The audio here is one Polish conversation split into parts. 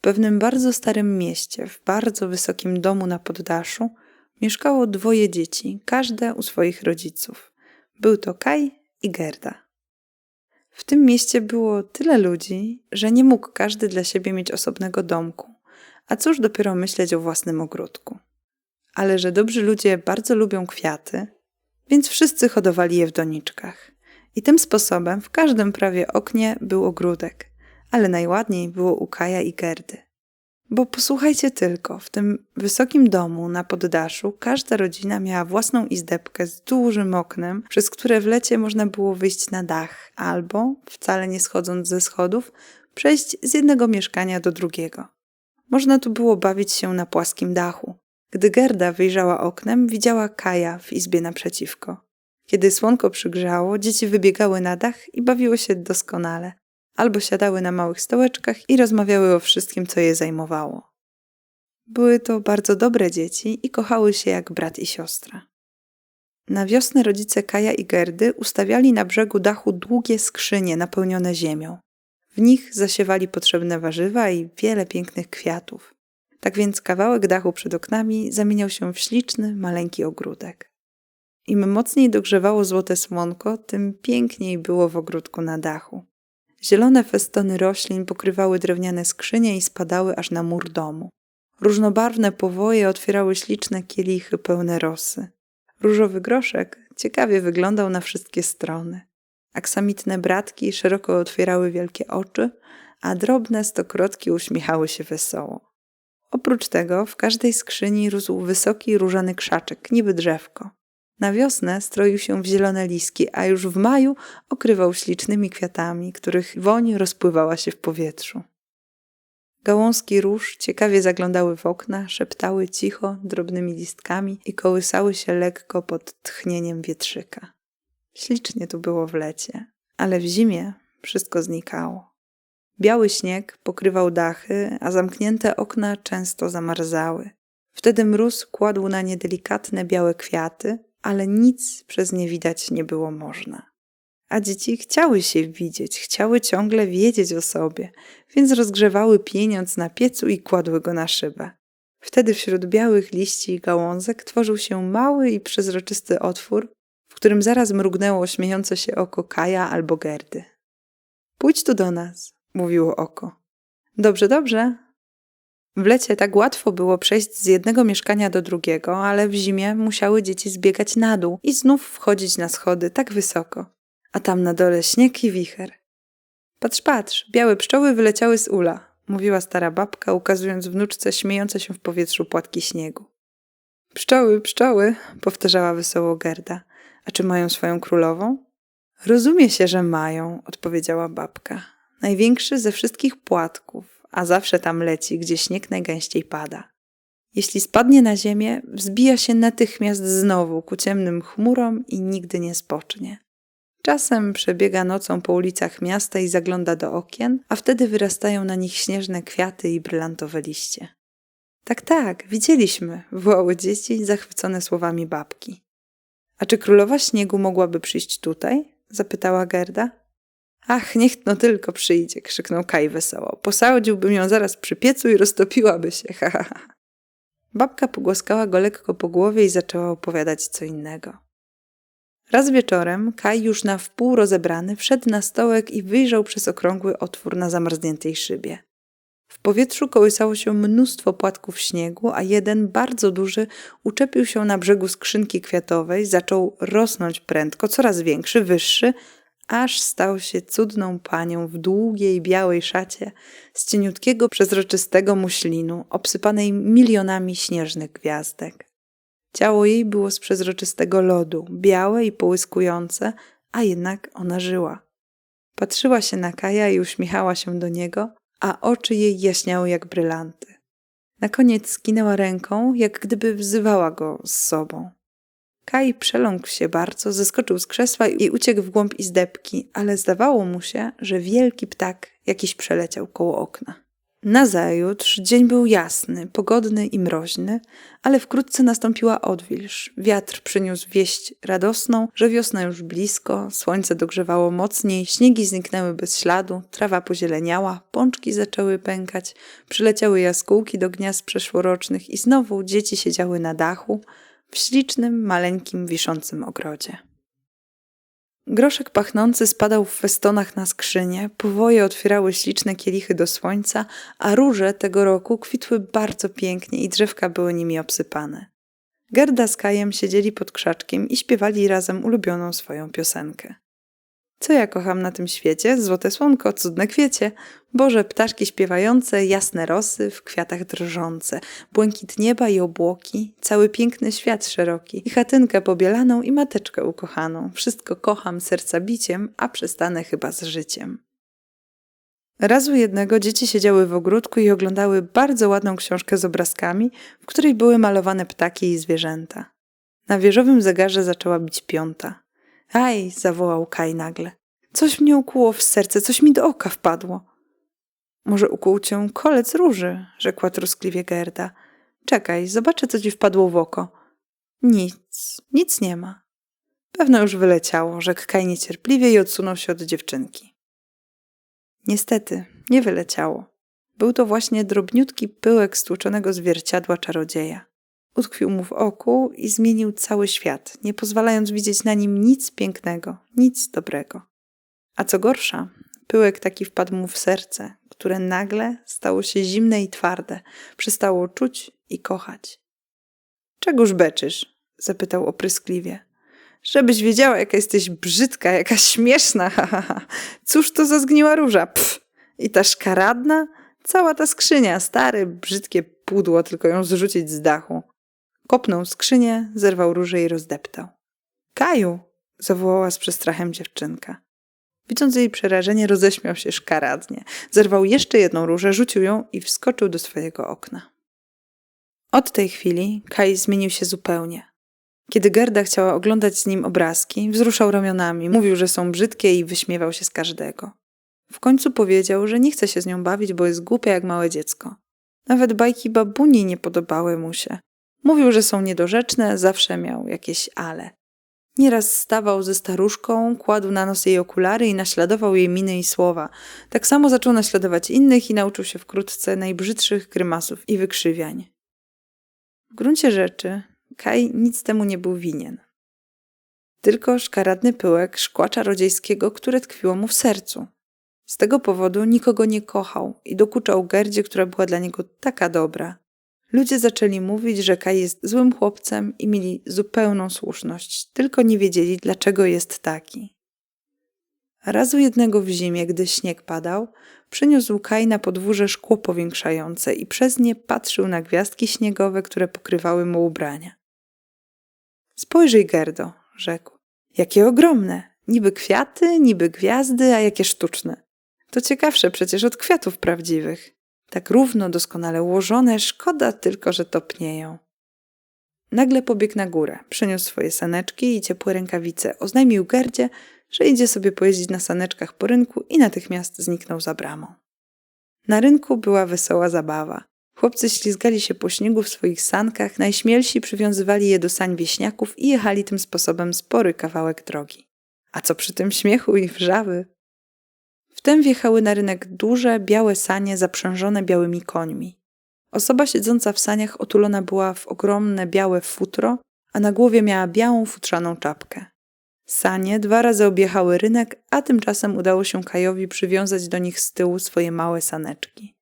W pewnym bardzo starym mieście, w bardzo wysokim domu na poddaszu, mieszkało dwoje dzieci, każde u swoich rodziców. Był to Kaj i Gerda. W tym mieście było tyle ludzi, że nie mógł każdy dla siebie mieć osobnego domku, a cóż dopiero myśleć o własnym ogródku. Ale że dobrzy ludzie bardzo lubią kwiaty, więc wszyscy hodowali je w doniczkach. I tym sposobem w każdym prawie oknie był ogródek, ale najładniej było u Kaja i Gerdy. Bo posłuchajcie tylko, w tym wysokim domu na poddaszu każda rodzina miała własną izdebkę z dużym oknem, przez które w lecie można było wyjść na dach, albo, wcale nie schodząc ze schodów, przejść z jednego mieszkania do drugiego. Można tu było bawić się na płaskim dachu. Gdy Gerda wyjrzała oknem, widziała Kaja w izbie naprzeciwko. Kiedy słonko przygrzało, dzieci wybiegały na dach i bawiły się doskonale albo siadały na małych stołeczkach i rozmawiały o wszystkim, co je zajmowało. Były to bardzo dobre dzieci i kochały się jak brat i siostra. Na wiosnę rodzice Kaja i Gerdy ustawiali na brzegu dachu długie skrzynie napełnione ziemią. W nich zasiewali potrzebne warzywa i wiele pięknych kwiatów. Tak więc kawałek dachu przed oknami zamieniał się w śliczny, maleńki ogródek. Im mocniej dogrzewało złote słonko, tym piękniej było w ogródku na dachu. Zielone festony roślin pokrywały drewniane skrzynie i spadały aż na mur domu. Różnobarwne powoje otwierały śliczne kielichy pełne rosy. Różowy groszek ciekawie wyglądał na wszystkie strony. Aksamitne bratki szeroko otwierały wielkie oczy, a drobne stokrotki uśmiechały się wesoło. Oprócz tego w każdej skrzyni rósł wysoki różany krzaczek, niby drzewko. Na wiosnę stroił się w zielone liski, a już w maju okrywał ślicznymi kwiatami, których woń rozpływała się w powietrzu. Gałązki róż ciekawie zaglądały w okna, szeptały cicho, drobnymi listkami i kołysały się lekko pod tchnieniem wietrzyka. Ślicznie tu było w lecie, ale w zimie wszystko znikało. Biały śnieg pokrywał dachy, a zamknięte okna często zamarzały. Wtedy mróz kładł na nie delikatne białe kwiaty, ale nic przez nie widać nie było można. A dzieci chciały się widzieć, chciały ciągle wiedzieć o sobie, więc rozgrzewały pieniądz na piecu i kładły go na szybę. Wtedy wśród białych liści i gałązek tworzył się mały i przezroczysty otwór, w którym zaraz mrugnęło śmiejące się oko Kaja albo Gerdy. Pójdź tu do nas, mówiło oko. Dobrze, dobrze, w lecie tak łatwo było przejść z jednego mieszkania do drugiego, ale w zimie musiały dzieci zbiegać na dół i znów wchodzić na schody tak wysoko. A tam na dole śnieg i wicher. Patrz, patrz, białe pszczoły wyleciały z ula, mówiła stara babka, ukazując wnuczce śmiejące się w powietrzu płatki śniegu. Pszczoły, pszczoły, powtarzała wesoło Gerda. A czy mają swoją królową? Rozumie się, że mają, odpowiedziała babka. Największy ze wszystkich płatków, a zawsze tam leci, gdzie śnieg najgęściej pada. Jeśli spadnie na ziemię, wzbija się natychmiast znowu ku ciemnym chmurom i nigdy nie spocznie. Czasem przebiega nocą po ulicach miasta i zagląda do okien, a wtedy wyrastają na nich śnieżne kwiaty i brylantowe liście. Tak, tak, widzieliśmy, wołały dzieci zachwycone słowami babki. A czy królowa śniegu mogłaby przyjść tutaj? zapytała Gerda. Ach, niech no tylko przyjdzie, krzyknął Kaj wesoło. Posadziłbym ją zaraz przy piecu i roztopiłaby się, ha, ha, ha. Babka pogłaskała go lekko po głowie i zaczęła opowiadać co innego. Raz wieczorem Kaj już na wpół rozebrany wszedł na stołek i wyjrzał przez okrągły otwór na zamarzniętej szybie. W powietrzu kołysało się mnóstwo płatków śniegu, a jeden, bardzo duży, uczepił się na brzegu skrzynki kwiatowej, zaczął rosnąć prędko, coraz większy, wyższy, aż stał się cudną panią w długiej białej szacie z cieniutkiego, przezroczystego muślinu, obsypanej milionami śnieżnych gwiazdek. Ciało jej było z przezroczystego lodu, białe i połyskujące, a jednak ona żyła. Patrzyła się na Kaja i uśmiechała się do niego, a oczy jej jaśniały jak brylanty. Na koniec skinęła ręką, jak gdyby wzywała go z sobą. Kai przeląkł się bardzo, zeskoczył z krzesła i uciekł w głąb izdebki, ale zdawało mu się, że wielki ptak jakiś przeleciał koło okna. Nazajutrz dzień był jasny, pogodny i mroźny, ale wkrótce nastąpiła odwilż. Wiatr przyniósł wieść radosną, że wiosna już blisko, słońce dogrzewało mocniej, śniegi zniknęły bez śladu, trawa pozieleniała, pączki zaczęły pękać, przyleciały jaskółki do gniazd przeszłorocznych i znowu dzieci siedziały na dachu w ślicznym, maleńkim, wiszącym ogrodzie. Groszek pachnący spadał w festonach na skrzynię, powoje otwierały śliczne kielichy do słońca, a róże tego roku kwitły bardzo pięknie i drzewka były nimi obsypane. Gerda z Kajem siedzieli pod krzaczkiem i śpiewali razem ulubioną swoją piosenkę. Co ja kocham na tym świecie? Złote słonko, cudne kwiecie, Boże ptaszki śpiewające, jasne rosy, w kwiatach drżące, błękit nieba i obłoki, cały piękny świat szeroki, i chatynkę pobielaną i mateczkę ukochaną. Wszystko kocham serca biciem, a przestanę chyba z życiem. Razu jednego dzieci siedziały w ogródku i oglądały bardzo ładną książkę z obrazkami, w której były malowane ptaki i zwierzęta. Na wieżowym zegarze zaczęła bić piąta. Aj, zawołał Kaj nagle. Coś mnie ukuło w serce, coś mi do oka wpadło. Może ukuł cię kolec róży, rzekła troskliwie Gerda. Czekaj, zobaczę, co ci wpadło w oko. Nic, nic nie ma. Pewno już wyleciało, rzekł Kaj niecierpliwie i odsunął się od dziewczynki. Niestety, nie wyleciało. Był to właśnie drobniutki pyłek stłuczonego zwierciadła czarodzieja. Utkwił mu w oku i zmienił cały świat, nie pozwalając widzieć na nim nic pięknego, nic dobrego. A co gorsza, pyłek taki wpadł mu w serce, które nagle stało się zimne i twarde, przestało czuć i kochać. Czegóż beczysz? zapytał opryskliwie. Żebyś wiedziała, jaka jesteś brzydka, jaka śmieszna, ha, ha, ha. Cóż to za zgniła róża? Pff! I ta szkaradna? Cała ta skrzynia, stare, brzydkie pudło, tylko ją zrzucić z dachu. Kopnął skrzynię, zerwał różę i rozdeptał. Kaju! zawołała z przestrachem dziewczynka. Widząc jej przerażenie, roześmiał się szkaradnie. Zerwał jeszcze jedną różę, rzucił ją i wskoczył do swojego okna. Od tej chwili Kaj zmienił się zupełnie. Kiedy Gerda chciała oglądać z nim obrazki, wzruszał ramionami, mówił, że są brzydkie i wyśmiewał się z każdego. W końcu powiedział, że nie chce się z nią bawić, bo jest głupia jak małe dziecko. Nawet bajki babuni nie podobały mu się. Mówił, że są niedorzeczne, zawsze miał jakieś ale. Nieraz stawał ze staruszką, kładł na nos jej okulary i naśladował jej miny i słowa. Tak samo zaczął naśladować innych i nauczył się wkrótce najbrzydszych grymasów i wykrzywiań. W gruncie rzeczy Kaj nic temu nie był winien. Tylko szkaradny pyłek szkła czarodziejskiego, które tkwiło mu w sercu. Z tego powodu nikogo nie kochał i dokuczał Gerdzie, która była dla niego taka dobra. Ludzie zaczęli mówić, że Kaj jest złym chłopcem i mieli zupełną słuszność, tylko nie wiedzieli, dlaczego jest taki. Razu jednego w zimie, gdy śnieg padał, przyniósł Kaj na podwórze szkło powiększające i przez nie patrzył na gwiazdki śniegowe, które pokrywały mu ubrania. Spojrzyj, Gerdo, rzekł. Jakie ogromne! Niby kwiaty, niby gwiazdy, a jakie sztuczne. To ciekawsze przecież od kwiatów prawdziwych. Tak równo, doskonale ułożone, szkoda tylko, że topnieją. Nagle pobiegł na górę, przyniósł swoje saneczki i ciepłe rękawice, oznajmił Gerdzie, że idzie sobie pojeździć na saneczkach po rynku i natychmiast zniknął za bramą. Na rynku była wesoła zabawa. Chłopcy ślizgali się po śniegu w swoich sankach, najśmielsi przywiązywali je do sań wieśniaków i jechali tym sposobem spory kawałek drogi. A co przy tym śmiechu i wrzawy? Wtem wjechały na rynek duże, białe sanie zaprzężone białymi końmi. Osoba siedząca w saniach otulona była w ogromne białe futro, a na głowie miała białą futrzaną czapkę. Sanie dwa razy objechały rynek, a tymczasem udało się Kajowi przywiązać do nich z tyłu swoje małe saneczki.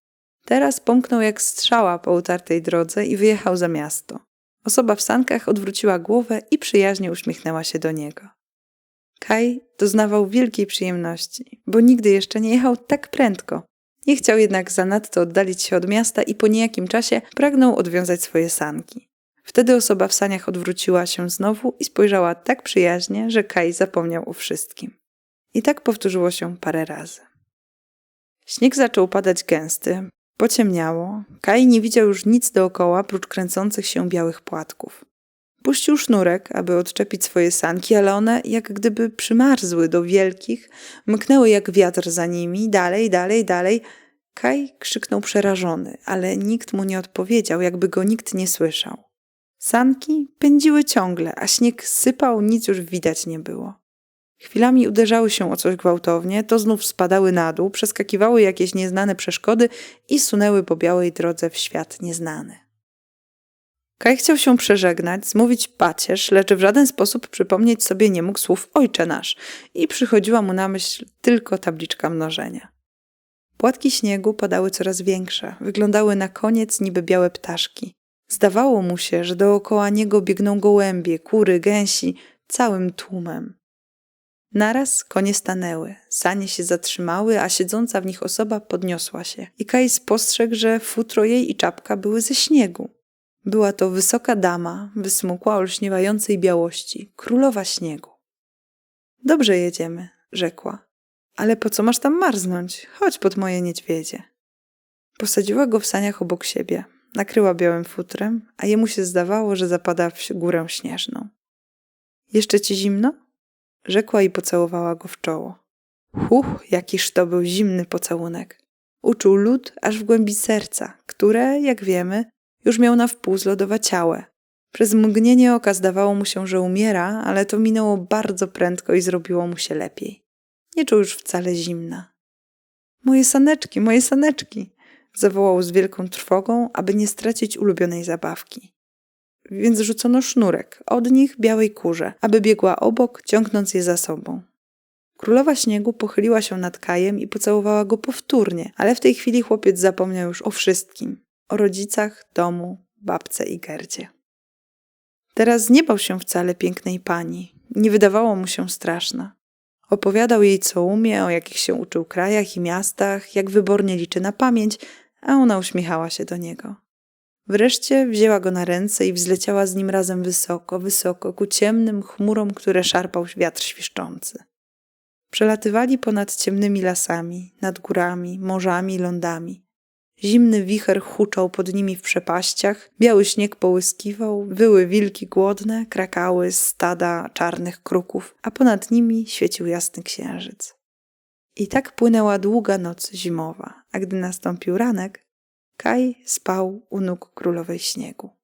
Teraz pomknął jak strzała po utartej drodze i wyjechał za miasto. Osoba w sankach odwróciła głowę i przyjaźnie uśmiechnęła się do niego. Kaj doznawał wielkiej przyjemności, bo nigdy jeszcze nie jechał tak prędko. Nie chciał jednak zanadto oddalić się od miasta i po niejakim czasie pragnął odwiązać swoje sanki. Wtedy osoba w saniach odwróciła się znowu i spojrzała tak przyjaźnie, że Kaj zapomniał o wszystkim. I tak powtórzyło się parę razy. Śnieg zaczął padać gęsty, pociemniało. Kaj nie widział już nic dookoła, prócz kręcących się białych płatków. Puścił sznurek, aby odczepić swoje sanki, ale one jak gdyby przymarzły do wielkich, mknęły jak wiatr za nimi, dalej, dalej, dalej. Kaj krzyknął przerażony, ale nikt mu nie odpowiedział, jakby go nikt nie słyszał. Sanki pędziły ciągle, a śnieg sypał, nic już widać nie było. Chwilami uderzały się o coś gwałtownie, to znów spadały na dół, przeskakiwały jakieś nieznane przeszkody i sunęły po białej drodze w świat nieznany. Kaj chciał się przeżegnać, zmówić pacierz, lecz w żaden sposób przypomnieć sobie nie mógł słów Ojcze nasz i przychodziła mu na myśl tylko tabliczka mnożenia. Płatki śniegu padały coraz większe, wyglądały na koniec niby białe ptaszki. Zdawało mu się, że dookoła niego biegną gołębie, kury, gęsi, całym tłumem. Naraz konie stanęły, sanie się zatrzymały, a siedząca w nich osoba podniosła się. I Kaj spostrzegł, że futro jej i czapka były ze śniegu. Była to wysoka dama, wysmukła olśniewającej białości, królowa śniegu. Dobrze jedziemy, rzekła. Ale po co masz tam marznąć? Chodź pod moje niedźwiedzie. Posadziła go w saniach obok siebie, nakryła białym futrem, a jemu się zdawało, że zapada w górę śnieżną. Jeszcze ci zimno? Rzekła i pocałowała go w czoło. Huch, jakiż to był zimny pocałunek. Uczuł lód aż w głębi serca, które, jak wiemy, już miał na wpół zlodowaciałe. Przez mgnienie oka zdawało mu się, że umiera, ale to minęło bardzo prędko i zrobiło mu się lepiej. Nie czuł już wcale zimna. Moje saneczki, moje saneczki! zawołał z wielką trwogą, aby nie stracić ulubionej zabawki. Więc rzucono sznurek, od nich białej kurze, aby biegła obok, ciągnąc je za sobą. Królowa śniegu pochyliła się nad Kajem i pocałowała go powtórnie, ale w tej chwili chłopiec zapomniał już o wszystkim o rodzicach, domu, babce i Gerdzie. Teraz nie bał się wcale pięknej pani, nie wydawało mu się straszna. Opowiadał jej, co umie, o jakich się uczył krajach i miastach, jak wybornie liczy na pamięć, a ona uśmiechała się do niego. Wreszcie wzięła go na ręce i wzleciała z nim razem wysoko, wysoko, ku ciemnym chmurom, które szarpał wiatr świszczący. Przelatywali ponad ciemnymi lasami, nad górami, morzami, lądami. Zimny wicher huczał pod nimi w przepaściach, biały śnieg połyskiwał, wyły wilki głodne, krakały stada czarnych kruków, a ponad nimi świecił jasny księżyc. I tak płynęła długa noc zimowa, a gdy nastąpił ranek, Kaj spał u nóg królowej śniegu.